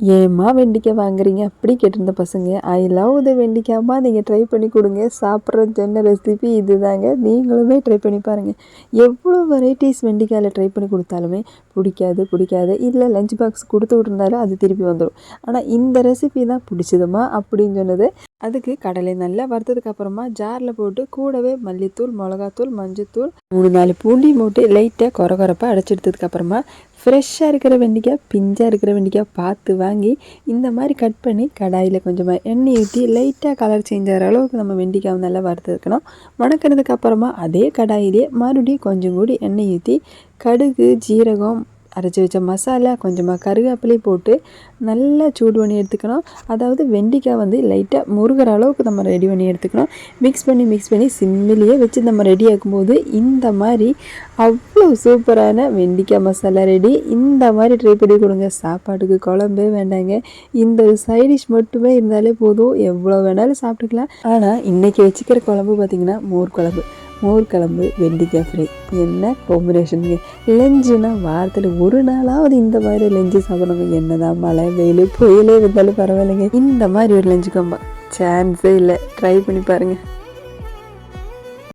ஏம்மா வெண்டிக்காய் வாங்குறீங்க? அப்படி கேட்டிருந்த பசங்க ஐ லவ் த வெண்டிக்காய்மா நீங்கள் ட்ரை பண்ணி கொடுங்க. சாப்பிட்ற சொன்ன ரெசிபி இதுதாங்க. நீங்களுமே ட்ரை பண்ணி பாருங்கள் எவ்வளோ வெரைட்டிஸ் வெண்டிக்காயில் ட்ரை பண்ணி கொடுத்தாலுமே பிடிக்காது பிடிக்காது. இல்லை லஞ்ச் பாக்ஸ் கொடுத்து விட்ருந்தாலும் அது திருப்பி வந்துடும் ஆனால் இந்த ரெசிபி தான் பிடிச்சதுமா? அப்படின்னு சொன்னது. அதுக்கு கடலை நல்லா வறுத்ததுக்கு அப்புறமா ஜாரில் போட்டு கூடவே மல்லித்தூள் மிளகாத்தூள் மஞ்சத்தூள் மூணு நாலு பூண்டி மூட்டு லைட்டாக குறை குறைப்பாக அடைச்சி எடுத்ததுக்கப்புறமா ஃப்ரெஷ்ஷாக இருக்கிற வெண்டிக்காய் பிஞ்சாக இருக்கிற வெண்டிக்காய் பார்த்து வாங்கி இந்த மாதிரி கட் பண்ணி கடாயில் கொஞ்சமாக எண்ணெய் ஊற்றி லைட்டாக கலர் சேஞ்ச் ஆகிற அளவுக்கு நம்ம வெண்டிக்காய் நல்லா வறுத்துருக்கணும் வணக்கினதுக்கு அப்புறமா அதே கடாயிலே மறுபடியும் கொஞ்சம் கூடி எண்ணெய் ஊற்றி கடுகு ஜீரகம் அரைச்சி வச்ச மசாலா கொஞ்சமாக கருவேப்பிலை போட்டு நல்லா சூடு பண்ணி எடுத்துக்கணும். அதாவது வெண்டிக்காய் வந்து லைட்டாக முருகிற அளவுக்கு நம்ம ரெடி பண்ணி எடுத்துக்கணும். மிக்ஸ் பண்ணி மிக்ஸ் பண்ணி சிம்மிலேயே வச்சு நம்ம ரெடி ஆக்கும்போது இந்த மாதிரி அவ்வளோ சூப்பரான வெண்டிக்காய் மசாலா ரெடி இந்த மாதிரி ட்ரை பண்ணி கொடுங்க. சாப்பாட்டுக்கு குழம்பே வேண்டாங்க. இந்த சைடிஷ் மட்டுமே இருந்தாலே போதும். எவ்வளோ வேணாலும் சாப்பிட்டுக்கலாம். ஆனால் இன்றைக்கி வச்சுக்கிற குழம்பு பார்த்திங்கன்னா மோர் குழம்பு. மோர் வெண்டிக்காய் ஃப்ரை. என்ன காம்பினேஷனுங்க லஞ்சுனா வாரத்தில் ஒரு நாளாவது இந்த மாதிரி லஞ்சு சாப்பிடணுங்க என்னதான் மழை வெயில் புயலே இருந்தாலும் பரவாயில்லைங்க. இந்த மாதிரி ஒரு லஞ்சு கம்பா சான்ஸே இல்லை. ட்ரை பண்ணி பாருங்கள்